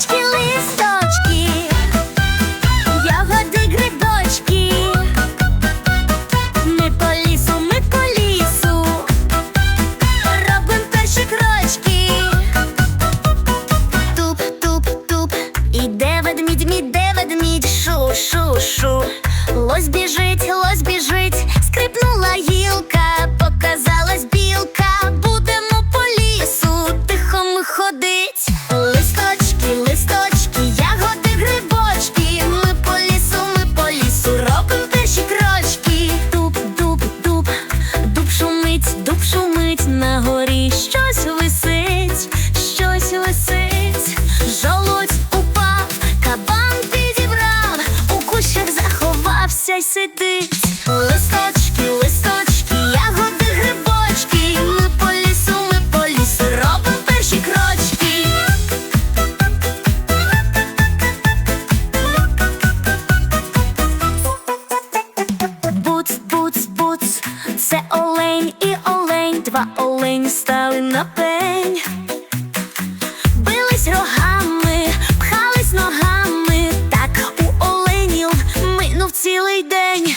листочки, листочки, ягоди, ми по лісу, ми по лісу, робим перші крочки, туп-туп-туп, іде ведмідь, міде ведмідь, шу, шу, шу, лось біжить, лось біжить, скрипну. На горі олень і олень, два олень стали на пень, бились рогами, пхались ногами, так у оленів минув цілий день.